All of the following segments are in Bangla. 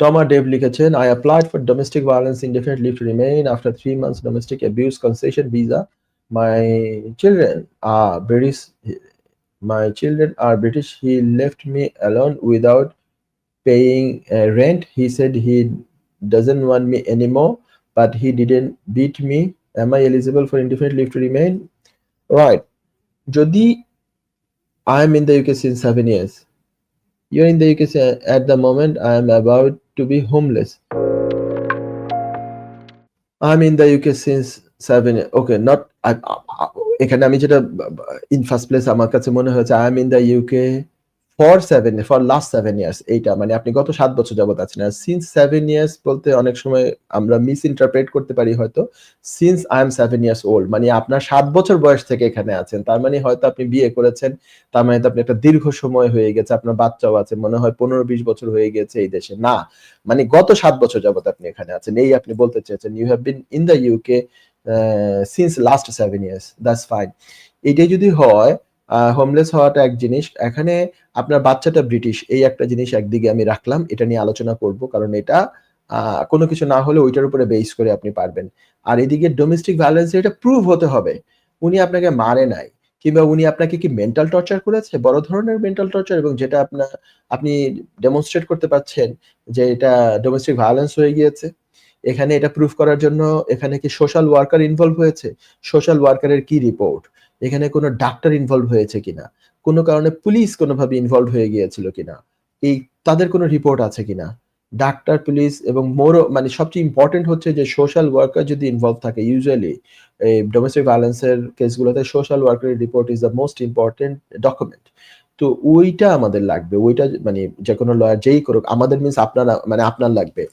টমা ডেভ লিখেছেন I applied for domestic violence indefinite leave to remain after three months domestic abuse concession visa my children are British my children are british he left me alone without paying uh, rent he said he doesn't want me anymore but he didn't beat me am i eligible for indefinite leave to remain right যদি i am in the uk since seven years you're in the uk si- at the moment i am about to be homeless i'm in the uk since seven okay not I, I- এখানে আমি যেটা ইন ফার্স্ট প্লেস আমার কাছে মনে হয়েছে I am in the UK for seven for last seven years এইটা মানে আপনি গত সাত বছর যাবত আছেন। আর সিন্স সেভেন ইয়ার্স বলতে অনেক সময় আমরা মিস ইন্টারপ্রেট করতে পারি হয়তো since I am seven years old মানে আপনার সাত বছর বয়স থেকে এখানে আছেন, তার মানে হয়তো আপনি বিয়ে করেছেন, তার মানে তো আপনি একটা দীর্ঘ সময় হয়ে গেছে, আপনার বাচ্চাও আছে, মনে হয় পনেরো বিশ বছর হয়ে গেছে এই দেশে। না মানে গত সাত বছর যাবত আপনি এখানে আছেন, এই আপনি বলতে চেয়েছেন you have been in the UK since last seven years that's fine এটাই যদি হয় হোমলেস হওয়াটা এক জিনিস। এখানে আপনার বাচ্চাটা ব্রিটিশ এই একটা জিনিস একদিকে আমি রাখলাম, এটা নিয়ে আলোচনা করব, কারণ এটা কোনো কিছু না হলে ওইটার উপরে বেস করে আপনি পারবেন। আর এদিকে ডোমেস্টিক ভায়োলেন্স এটা প্রুভ হতে হবে। উনি আপনাকে মারে নাই, কিংবা উনি আপনাকে কি মেন্টাল টর্চার করেছে? বড় ধরনের মেন্টাল টর্চার এবং যেটা আপনার, আপনি ডেমনস্ট্রেট করতে পারছেন যে এটা ডোমেস্টিক ভায়োলেন্স হয়ে গিয়েছে। এখানে এটা প্রুফ করার জন্য এখানে কি সোশ্যাল ওয়ার্কার ইনভলভ হয়েছে? সোশ্যাল ওয়ার্কারের কি রিপোর্ট এখানে কোনো ডাক্তার ইনভলভ হয়েছে কিনা? কোনো কারণে পুলিশ কোনোভাবে ইনভলভ হয়ে গিয়েছিল কিনা? এই তাদের কোনো রিপোর্ট আছে কিনা? ডাক্তার পুলিশ এবং মোরও মানে সবচেয়ে ইম্পর্টেন্ট হচ্ছে যে সোশ্যাল ওয়ার্কার যদি ইনভলভ থাকে ইউজুয়ালি এই ডোমেস্টিক ভায়োলেন্সের কেসগুলোতে social ওয়ার্কারের report is the most important document তো ওইটা আমাদের লাগবে, ওইটা মানে যে কোনো লয়ার যেই করুক, আমাদের মিনস আপনার মানে আপনার লাগবে।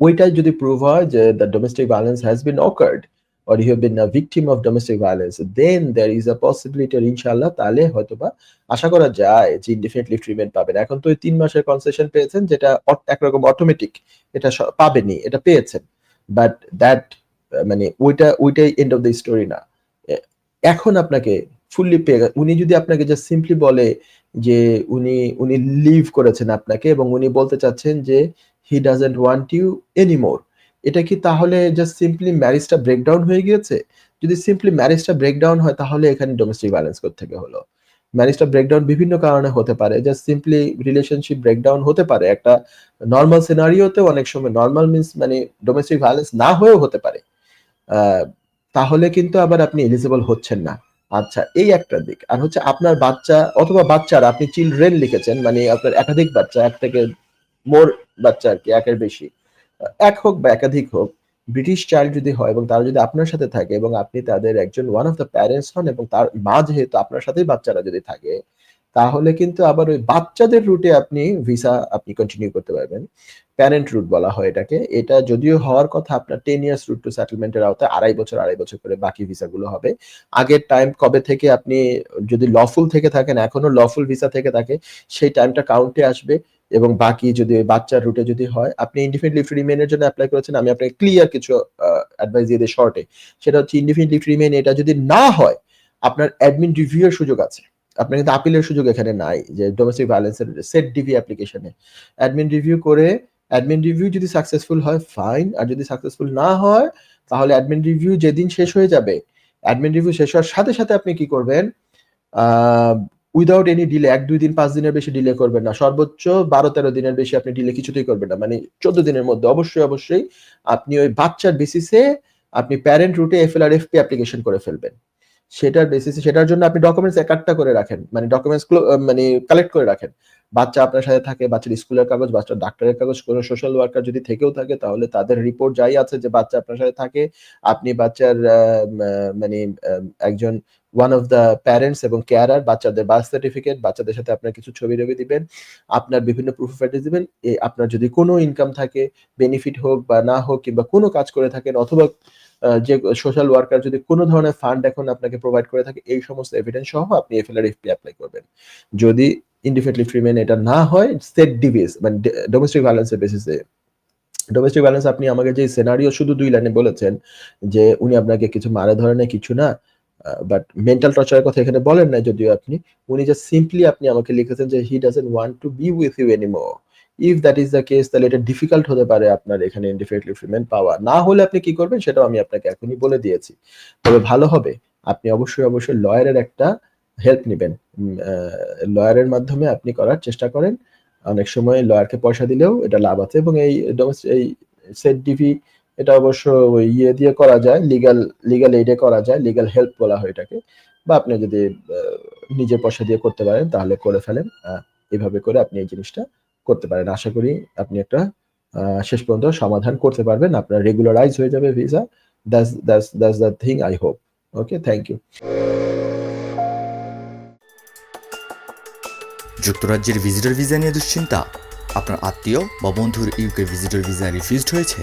ওইটা যদি প্রুভ হয় যে the domestic violence has been occurred or you have been a victim of domestic violence, then there is a possibility or ইনশাআল্লাহ তাহলে হয়তোবা আশা করা যায় যে ইনডিফিনিট লিভ ট্রিটমেন্ট পাবেন। এখন তো তিন মাসের কনসেশন পেয়েছেন, যেটা একরকম অটোমেটিক এটা পাবেনই, এটা পেয়েছেন। বাট দ্যাট মানে ওইটা, ওইটাই এন্ড অফ দ্য স্টোরি না। এখন আপনাকে ফুললি গে- উনি যদি আপনাকে জাস্ট সিম্পলি বলে যে উনি উনি লিভ করেছেন আপনাকে এবং উনি বলতে চাচ্ছেন যে he doesn't want you anymore এটা কি তাহলে জাস্ট সিম্পলি ম্যারেজটা ব্রেকডাউন হয়ে গিয়েছে? যদি সিম্পলি ম্যারেজটা ব্রেকডাউন হয়, তাহলে এখানে ডোমেস্টিক ভায়োলেন্স থেকে হলো? ম্যারেজটা ব্রেকডাউন বিভিন্ন কারণে হতে পারে। জাস্ট সিম্পলি রিলেশনশিপ ব্রেকডাউন হতে পারে। একটা নর্মাল সিনারিওতে অনেক সময় নর্মাল মিন্স মানে ডোমেস্টিক ভায়োলেন্স না হয়েও হতে পারে। তাহলে কিন্তু আবার আপনি এলিজিবল হচ্ছেন না। আচ্ছা এই একটা দিক। আর হচ্ছে আপনার বাচ্চা অথবা বাচ্চারা, আপনি চিলড্রেন লিখেছেন মানে আপনার একাধিক বাচ্চা, এক থেকে মোর বাচ্চা আর কি, একের বেশি। এক হোক বা একাধিক হোক, ব্রিটিশ চাইল্ড যদি হয় এবং তারা যদি আপনার সাথে থাকে এবং আপনি তাদের একজন ওয়ান অফ দ্য প্যারেন্টস হন এবং তার মা যেহেতু আপনার সাথেই বাচ্চারা যদি থাকে, তাহলে কিন্তু আবার ওই বাচ্চাদের রুটে আপনি ভিসা আপনি কন্টিনিউ করতে পারবেন। প্যারেন্ট রুট বলা হয় এটাকে। এটা যদিও হওয়ার কথা, আপনার টেন ইয়ার্স রুট টু সেটেলমেন্টের আওতায় আড়াই বছর আড়াই বছর করে বাকি ভিসাগুলো হবে। আগের টাইম কবে থেকে আপনি যদি লফুল থেকে থাকেন, এখনও লফুল ভিসা থেকে থাকে, সেই টাইমটা কাউন্টে আসবে। এবং বাকি যদি বাচ্চার রুটে যদি হয়, আপনি ইনডিফিনিট লিভ রিমেনের জন্য অ্যাপ্লাই করেছেন, আমি আপনাকে ক্লিয়ার কিছু অ্যাডভাইস দিয়ে দিই শর্টে সেটা হচ্ছে ইনডিফিনিট ফ্রি মেন এটা যদি না হয়, আপনার অ্যাডমিন রিভিউ এর সুযোগ আছে। আপনার কিন্তু আপিলের সুযোগ এখানে নাই যে ডোমেস্টিক ভায়োলেন্সের সেট ডিভি অ্যাপ্লিকেশনে অ্যাডমিন রিভিউ করে অ্যাডমিন রিভিউ যদি সাকসেসফুল হয় ফাইন আর যদি সাকসেসফুল না হয়, তাহলে অ্যাডমিন রিভিউ যেদিন শেষ হয়ে যাবে অ্যাডমিন রিভিউ শেষ হওয়ার সাথে সাথে আপনি কি করবেন উইদাউট এনি ডিলে এক, দুই দিন, পাঁচ দিনের বেশি ডিলে করবেন না। সর্বোচ্চ বারো, তেরো দিনের বেশি আপনি ডিলে কিছুতেই করবেন না। মানে চোদ্দ দিনের মধ্যে অবশ্যই অবশ্যই আপনি ওই বাচ্চার বেসিসে আপনি প্যারেন্ট রুটে এফএলআর এফপি অ্যাপ্লিকেশন করে ফেলবেন। সেটার বেসিসে সেটার জন্য আপনি ডকুমেন্টস একটা করে রাখেন। মানে ডকুমেন্টস মানে কালেক্ট করে রাখেন। বাচ্চা আপনার সাথে থাকে, বাচ্চার স্কুলের কাগজ বাচ্চার ডাক্তারের কাগজ, কোনো সোশ্যাল ওয়ার্কার যদি থেকেও থাকে, তাহলে তাদের রিপোর্ট যাই আছে যে বাচ্চা আপনার সাথে থাকে। আপনি বাচ্চার মানে একজন ওয়ান অফ দ্য প্যারেন্টস এবং কেয়ারার বাচ্চাদের বার্থ সার্টিফিকেট বাচ্চাদের সাথে আপনার কিছু ছবি টবি দিবেন, আপনার বিভিন্ন প্রুফ অফ অ্যাড্রেস দিবেন আপনার যদি কোনো ইনকাম থাকে বেনিফিট হোক বা না হোক কিংবা কোনো কাজ করে থাকেন অথবা যে সোশ্যাল ওয়ার্কার যদি কোনো ধরনের ফান্ড এখন আপনাকে প্রোভাইড করে থাকে, এই সমস্ত এভিডেন্স সহ আপনি এফএলআর এফপি অ্যাপ্লাই করবেন। যদি ইনডিফিনিটলি ফ্রিমেন এটা না হয় সেট ডিভিস মানে ডোমেস্টিক ভায়োলেন্সের বেসিসে ডোমেস্টিক ভায়োলেন্স আপনি আমাকে যে সিনারিও শুধু দুই লাইনে বলেছেন, যে উনি আপনাকে কিছু মারে ধরনের কিছু না বাট মেন্টাল টর্চারের কথা এখানে বলেন না যদিও আপনি, উনি যে সিম্পলি আপনি আমাকে লিখেছেন যে he doesn't want to be with you anymore if that is the case তাহলে এটা ডিফিকাল্ট হতে পারে আপনার এখানে ইনডিফিনিট লিভ রিমেইন পাওয়া না হলে আপনি কি করবেন সেটাও আমি আপনাকে এখনই বলে দিয়েছি। তবে ভালো হবে, আপনি অবশ্যই অবশ্যই লয়ারের একটা হেল্প নেবেন। লয়ারের মাধ্যমে আপনি করার চেষ্টা করেন। অনেক সময় লয়ারকে পয়সা দিলেও এটা লাভ আছে এবং এই এই সেট ডিভি এটা অবশ্য ওই ইয়ে দিয়ে করা যায় লিগাল লিগাল এইডে করা যায় লিগাল হেল্প বলা হয় এটাকে। বা আপনি যদি নিজের পয়সা দিয়ে করতে পারেন তাহলে করে ফেলেন। আহ, এইভাবে করে আপনি এই জিনিসটা করতে পারেন। আশা করি আপনি একটা শেষ পর্যন্ত সমাধান করতে পারবেন। আপনার রেগুলারাইজ হয়ে যাবে visa that's that's that's the thing I hope okay thank you যুক্তরাজ্যের ভিজিটর ভিসা নিয়ে দুশ্চিন্তা? আপনার আত্মীয় বা বন্ধুর ইউকে ভিজিটর ভিসা রিফিউজড হয়েছে?